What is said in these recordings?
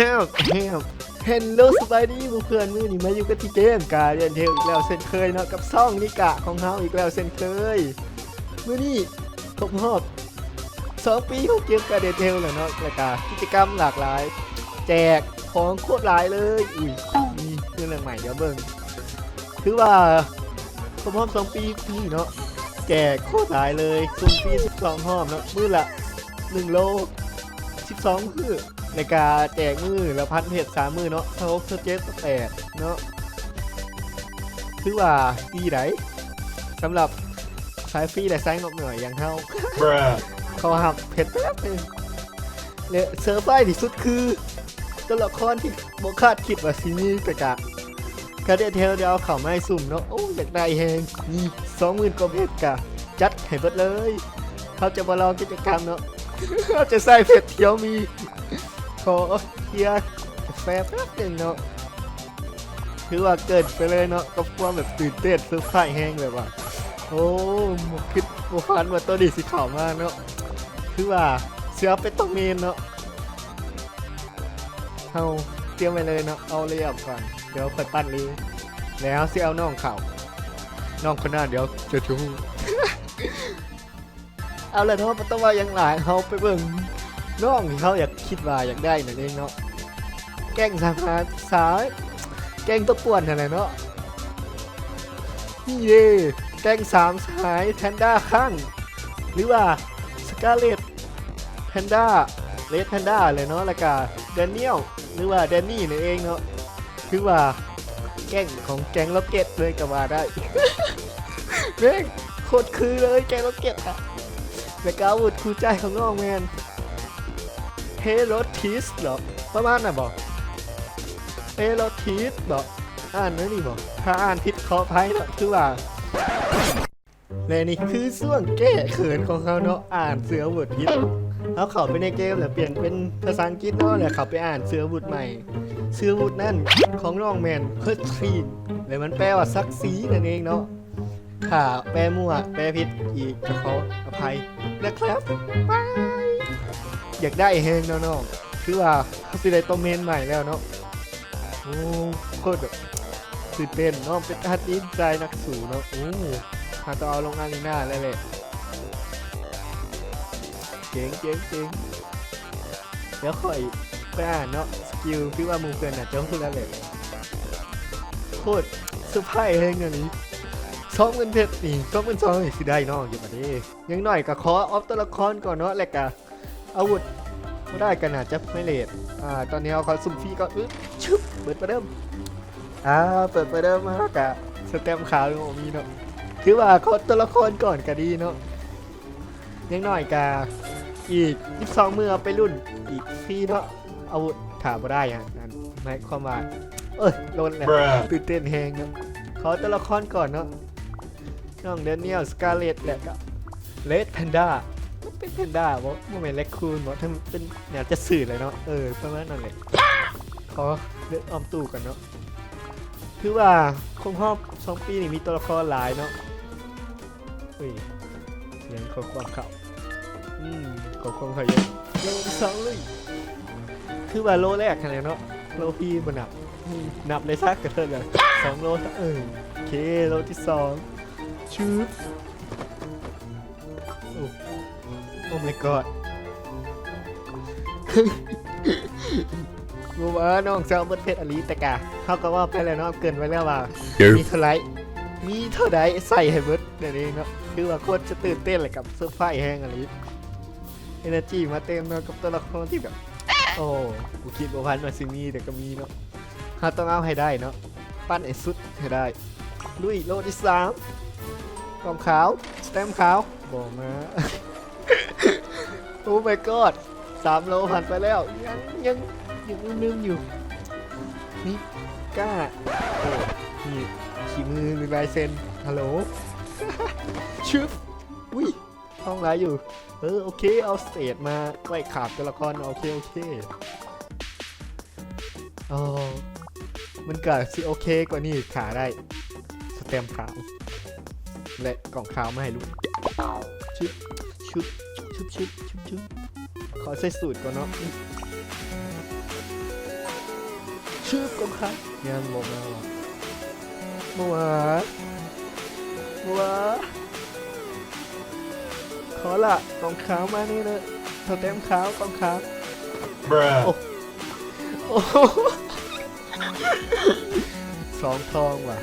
ฮมแฮมเฮลโลสบายดีเพื่อนมือนี่มาอยู่กับที่เกมกาเรียนเทลอีกแล้วเช่นเคยเนาะกับซ่องนิกะของเฮาอีกแล้วเช่นเคยมือนี่ครบรอบสองปีของเกมการเรียนเทลแล้วเนาะรายการกิจกรรมหลากหลาย แจกของโคตรหลายเลยอุ้ยนี่เรื่องใหม่เดี๋ยวเบิ่งคือว่าครบรอบสองปีนี่เนาะแจกโคตรหลายเลยซุ่มฟรี12ห้อมเนาะมือละ1โล12มือ ในการแจกมือละพันเพจสามมือเนาะเท่าเจ็ดแปดเนาะถือว่าดีไหนสำหรับสายฟรีและสายงบหน่อยอย่างเท่า Bruh. เขาหักเพชรแป๊บนึงเนี่ยเซอร์ไพรส์ที่สุดคือตัวละครที่บคาดคิดว่าซีนี่แต่กะกระเดเทลเดียวเขาไม่สุ่มเนาะโอ้อยากได้แฮงนี่สองหมื่นกว่าเพชรกะจัดให้เบิดเลย เขาจะมาลองกิจกรรมเนาะเขาจะใส่เพชรเขียวมี ขอเคลียร์กาแฟแป๊บนึงเนาะคือว่าเกิดไปเลยเนาะกับความแบบตื่นเต้นเซอร์ไพรส์แฮงแบบว่า โอ้หมกคิดบฟันว่าตัวดีสีขาวมากเนาะคือว่าเสือเป็นต้องเมนเนาะเอาเตรียมไปเลยเนาะเอาเรียบก่อนเดี๋ยวค่อยปั้นเลยแล้วเสียเอาน้องเขาน้องคนหน้าเดี๋ยวจะชูเอาเลยเนาะมันต้องว่าอยังหลายเขาไปเบิ่ง น้องเขาอยากคิดว่าอยากได้นั่นเองเนาะแกงสามหาสายแกงตัวป่วนอะไรเนาะนี่เย่แกงสามสายแพนด้าข้างหรือว่าสกาเลตแพนด้าเลดแพนด้าเลยเนาะแล้วก็แดเนียลหรือว่าแดนนี่นั่นเองเนาะคือว่าแก๊งของแก๊งล็อกเก็ตเลยก็ว่าได้แม่งโคตรคือเลยแก๊งล็อกเก็ตอะแล้วก็อาวุธคู่ใจของน้องแมน เฮโรทิสเหรอประมาณน่ะบอกเฮโรทิสบอกอ่านนั่นนี่บอกถ้าอ่านผิดขออภัยเนาะคือว่าและนี่คือส่วงแก้เขินของเขาเนาะอ่านเสือบุตรพิษเขาเข้าไปในเกมแล้วเปลี่ยนเป็นภาษาอังกฤษเนาะแล้วเขาไปอ่านเสือบุตรใหม่เสือบุตรนั่นของน้องแมนเพิร์ทรีนแล้วมันแปลว่าซักซีนั่นเองเนาะถ้าแปลมั่ว แปลผิดอีกขออภัยนะครับบาย อยากได้เฮงเนาะน้องคือว่าเขาสิได้ตัวเมนใหม่แล้วเนาะโอ้โคตรแบบตื่นเต้นเนาะเป็นทัดดีใจนักสูเนาะโอ้หาตัวเอาลงอารีนาเลยเลยเจ๋งเจ๋งเจ๋งเดี๋ยวค่อยไปอ่านเนาะสกิลที่ว่ามูเกินอะจะพูดแล้วเลยโคตรเซอร์ไพรส์เลยเงินนี้สองเงินเพชรนี่สองเงินสองนี่สิได้เนาะอยู่มาดิยังหน่อยก็ขอออฟตัวละครก่อนเนาะแหล้วก็ อาวุธไม่ได้กันอาจจะไม่เลทอ่าตอนนี้เอาขอสุ่มฟรีก็อึ๊บชึบเปิดประเดิมอ่าเปิดประเดิมมากะสเต็มขาวยังบ่มีเนาะคือว่าเขาตัวละครก่อนก็ดีเนาะยังหน่อยกาอีก22มือเอาไปรุ่นอีกฟรีเนาะเอาถามมาได้ฮะนั่นหมายความว่าเอ้ยโดนแหละ Bruh. ตื่นเต้นแฮงเนาะขอตัวละครก่อนเนาะน้องเดนเนียลสกาเลตแหละก็เลดแพนด้า เป็นแพนด้าบอกว่าเป็นเลคคูนบอกถ้าเป็นแนวจะสื่อเลยเนาะเออประมาณนั้นเลยขอเลือกออมตู้กันเนาะคือว่าคงรอบสองปีนี่มีตัวละครหลายเนาะเฮ้ยเสียงขอความเข่าอืมขอความเข่าเยอะโลที่สองเลยคือว่าโลแรกคะแนนเนาะโลพี่มันนับนับเลยซักกระเทินเลยสองโลเออโอเคโลที่สองชืบ โอ้ my god กูว่าน้องเจ้าเบิดเพชรอลีแต่กะเขาก็ว่าไปแล้วเนาะเกินไว้แล้วว่า มีเท่าไหรมีเท่าใดใส่ให้เบิดเดี๋ยวนี้เนาะคือว่าโคตรจะตื่นเต้นเลยกับเสื้อผ้าแห้งอะไรเอเนจีมาเต็มเนาะกับตัวละครที่แบบ โอ้กูคิดว่าพันมาซิมีแต่ก็มีเนาะเราต้องเอาให้ได้เนาะปั้นไอ้สุดให้ได้ลุยโลที่สามกองขาวสแตมป์ขาวบอกมา โอ้ my god สามโลผ่านไปแล้ว ยังยังยังลืมๆอยู่ นี่กล้าโอ้นี่ขี่มือหรือลายเซ็นฮัลโหลชึบอุ้ยห้องไรอยู่ เออ โอเค เอาสเตทมาไว้ขาบตัวละคร โอเค โอเคอ๋อมันเก็สิโอเคกว่านี้ขาได้ สเต็มขาว และกล่องขาวมาให้ลูกชึบ ชึบชึบชึบชึบชึบขอใส่สูตรก่อนเนาะชื่อกันครับยังบอกมาว่าเมื่อวานเมื่อวานขอละกองขาวมานี่เลยโทเต็มขาวกองขาว Bruh. โอ้โหสองทองว่ะ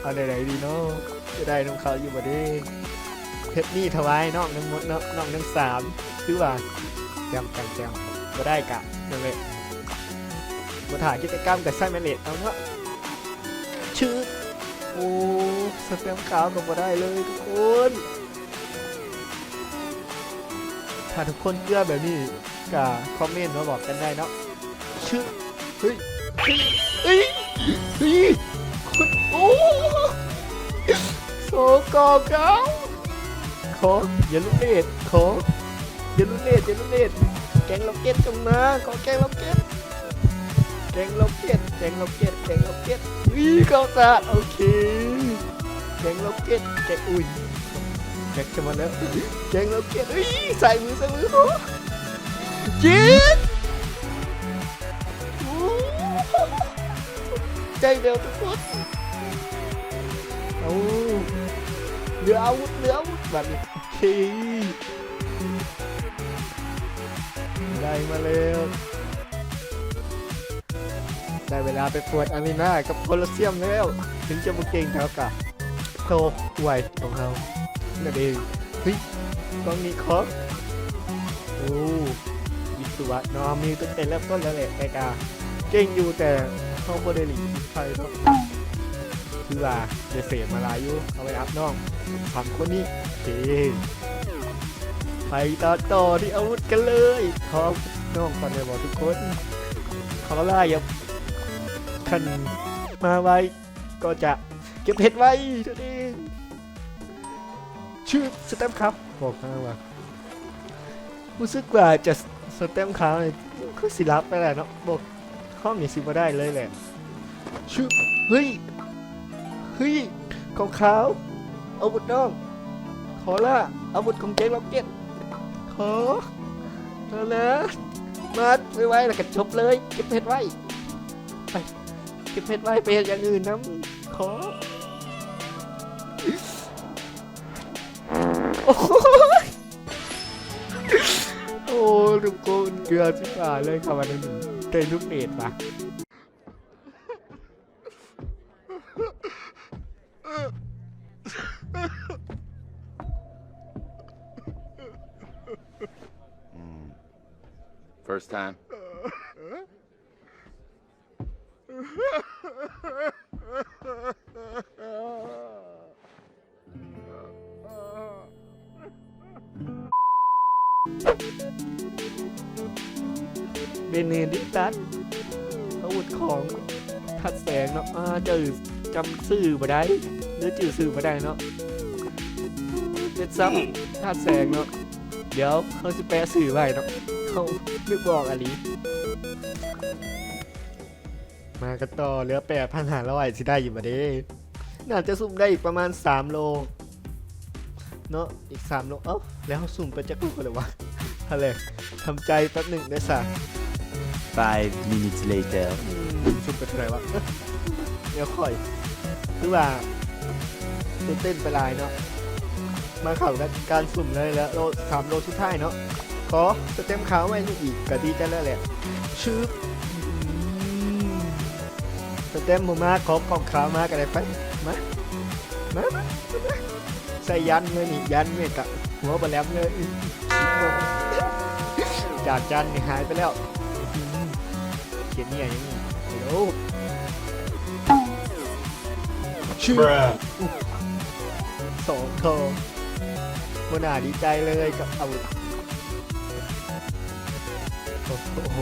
เอาไหนๆดีเนาะจะได้น้องเขาอยู่บ่ดี เพชรนี่ถวายน้องทั้งหมดเนาะน้องทั้งสามคือว่าแจมกันแจมก็ได้กะนั่นแหละมาถ่ายกิจกรรมกับไส้แมเลตเอาเนาะชื่อโอ้สแตมขาวก็บ่ได้เลยทุกคนถ้าทุกคนเชื่อแบบนี้ก็คอมเมนต์มาบอกกันได้เนาะชื่อเฮ้ยเฮ้ยเฮ้ยเฮ้ยคุณโอ้โซกอเก้า ขออย่าลุกเลดขออย่าลุกเลดอย่าลุกเลดแกงล็อกเก็ตจงมาขอแกงล็อกเก็ตแกงล็อกเก็ตแกงล็อกเก็ตแกงล็อกเก็ตอุ้ยเข้าตาโอเคแกงล็อกเก็ตแกงอุ้ยแกงจะมาแล้วแกงล็อกเก็ตเฮ้ยใส่มือใส่มือโอ้จิตโอ้ใจเดียวทุกคนเอาเหลืออาวุธเหลืออาวุธแบบนี้ โอเคได้มาแล้ว ได้เวลาไปปวดอารีนากับโคลอเซียมแล้ว ถึงจะมาเก่งเท่ากับโตไวของเรานั่นเองเฮ้ยกล้องนี้ครบโอ้วิศวะนอมีตั้งแต่เริ่มต้นแล้วแหละไอกาเก่งอยู่แต่ห้องโมเดลลิ่งไฟเนาะ คือว่าเดเสียมาลายอยู่เอาไปอัพน้องสามคนนี้เก่งไปต่อต่อที่อาวุธกันเลยขอน้องก่อนเลยบอกทุกคนขอล่าอย่าขันมาไว้ ก็จะเก็บเพชรไว้เท่านี้ชื่อสแตมป์ครับบอกมาว่ารู้สึกว่าจะสแตมป์ครับเนี่ยคือสิรับไปแหละเนาะบอกห้องนี้สิมาได้เลยแหละชื่อเฮ้ย เฮ้ยของขาวอาวุธน้อง ขอละอาวุธของเจ๊ล็อกเก็ตขอเอานะมาไว้ๆแล้วก็จบเลย เก็บเพชรไว้ ไป เก็บเพชรไว้ไปอย่างอื่นนะขอโอ้ยโอ้ทุกคนเกลือสิบาเลยครับวันนี้เตยลูกเนตปะ time. เบเนดิกตัสอาวุธของทัดแสงเนาะอ่าจือจำสื่อมาได้หรือจือสื่อมาได้เนาะเด็ดซับทัดแสงเนาะเดี๋ยวเขาจะแปลสื่อไว้เนาะ เขานึกบอกอะไรมากันต่อเหลือแปดพันหาร้อยสิได้อยู่มาเด้น่าจะสุ่มได้อีกประมาณ 3 โล เนาะอีก 3 โล เอ้า แล้วสุ่มไปจะกู้กันเลยวะอะไรทำใจแป๊บหนึ่งได้สะ Five minutes later. อืมสุ่มไปเท่าไหร่วะ เดี๋ยวค่อย คือว่าตื่นเต้นไปหลายเนาะ มาเข่ากันการสุ่มเลยแล้วโลสามโลสุดท้ายเนาะ ขอสเต็มขาวไว้นี่อีกก็ดีใจแล้วแหละชื่อสเต็มหมูมาขอกล่องขาวมากันได้ไปมามามามาใส่ยันเลยนี่ยันเมกะหัวบะแหลมเลยจากยันนี่หายไปแล้วอืมเขียนเนี่ยยังไงฮัลโหลชื่อ Bruh. สองทองมันน่าดีใจเลยกับอาวุธโอ้โห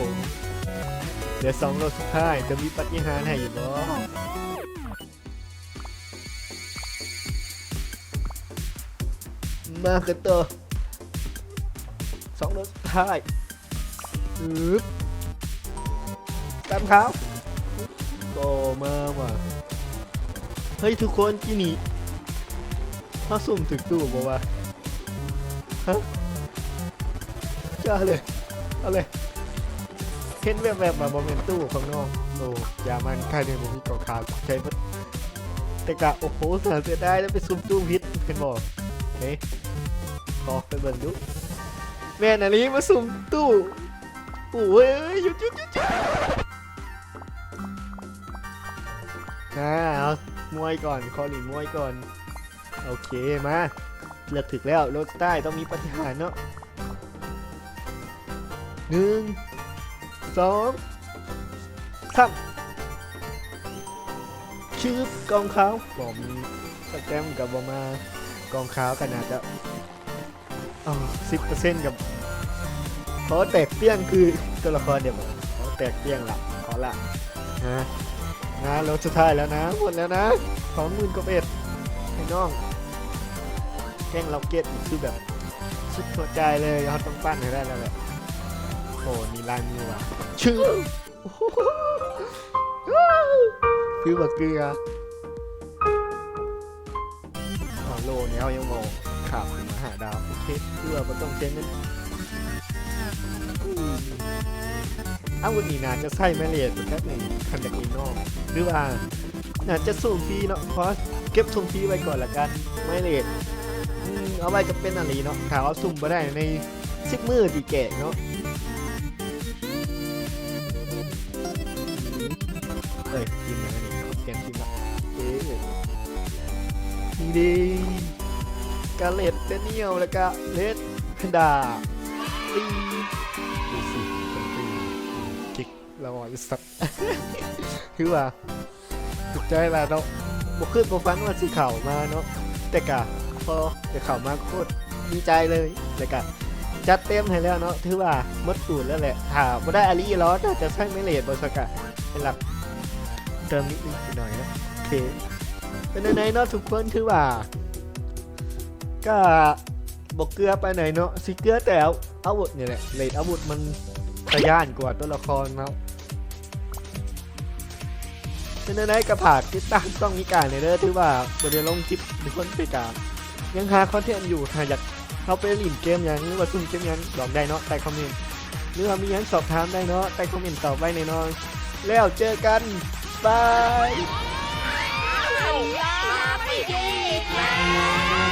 เดี๋ยวสองโลสุดท้ายจะมีปฏิหารให้อยู่บ่มากันต่อสองโลสุดท้ายอึบตามเขาโตมาว่ะเฮ้ยทุกคนที่นี่ถ้าสุ่มถึงตู้บอกว่าฮะจ้าเลย เอาเลย เห็นแบบแบบมาโมเมนตู้ของน้องโอ้ยามันใครเนี่ยมันมีกองขาใช้แต่กะโอ้โหเสียได้แล้วไปซุ่มตู้พิษเป็นบอกเฮ้ยขอไปเบิ่งดูแม่นอันนี้มาซุ่มตู้โอ้ยหยุดหยุดหยุดหยุดอ่าเอามวยก่อนคอหลีมวยก่อน โอเคมาเลือกถึกแล้วรถใต้ต้องมีปฏิหารเนาะหนึ่ง สองสามชืบกองขาวบอมีสแตมกับบอมากองขาวขนาดจะอ๋อสิบเปอร์เซ็นต์กับขอแตกเปี้ยงคือตัวละครเดี๋ยวบอกขอแตกเปี้ยงละขอละนะนะรถสุดท้ายแล้วนะหมดแล้วนะสองหมื่นกว่าเอ็ดให้น้องแกล้งเราเก็ตคือแบบสุดหัวใจเลยเขาต้องปั้นให้ได้แล้วแหละ โอ้มีลายมือว่ะชื่อโอ้โหคือแบบเกลืออ๋อโลเนี้ยเขายังมองขับมาหาดาว โอเคเพื่อมันต้องเช็งเงินอืมเอาวันนี้นาจะใส่แม่เหรียญแค่หนึ่งคันจากอินนอกหรือว่าน่าจะส่งฟรีเนาะขอเก็บส่งฟรีไว้ก่อนละกันไม่เหรียญอืมเอาไว้จะเป็นอะไรเนาะถามว่าซุ่มมาได้ในซิกมือตีแก่เนาะ ดีกาเลตเตเนียวแล้วก็เลดแพนดาลีดูสิเป็นตีกิกเราอะสัตว์คือว่าถูกใจแล้วเนาะบกขึ้นบกฟังว่าสีเข่ามาเนาะแต่กะพอจะเข้ามาโคตรดีใจเลยแล้วก็จัดเต็มให้แล้วเนาะถือว่ามดสูตรแล้วแหละถ้าไม่ได้อาลีล้อน่จะใช้ไม่เลทบนสกัดเป็นหลักเติมนิดหน่อยนะโอเค เป็นในเนาะทุกคนถือว่า ก็บอกเกลือไปไหนเนาะสิเกลือแต่เอาวุธเนี่ยแหละเลทอาวุธมันทะยานกว่าตัวละครเนาะเป็นในกระผากติดตามต้องมีการเลยเด้อถือว่าบริเวณลงคลิปทุกคนไปกายังหาคอนเทนต์อยู่ถ้าอยากเข้าไปลินเกมยังหรือว่าซุ่มเกมยังบอกได้เนาะใต้คอมเมนต์หรือว่ามียังสอบถามได้เนาะใต้คอมเมนต์ตอบไว้ในน้อยแล้วเจอกันบาย ไม่ดี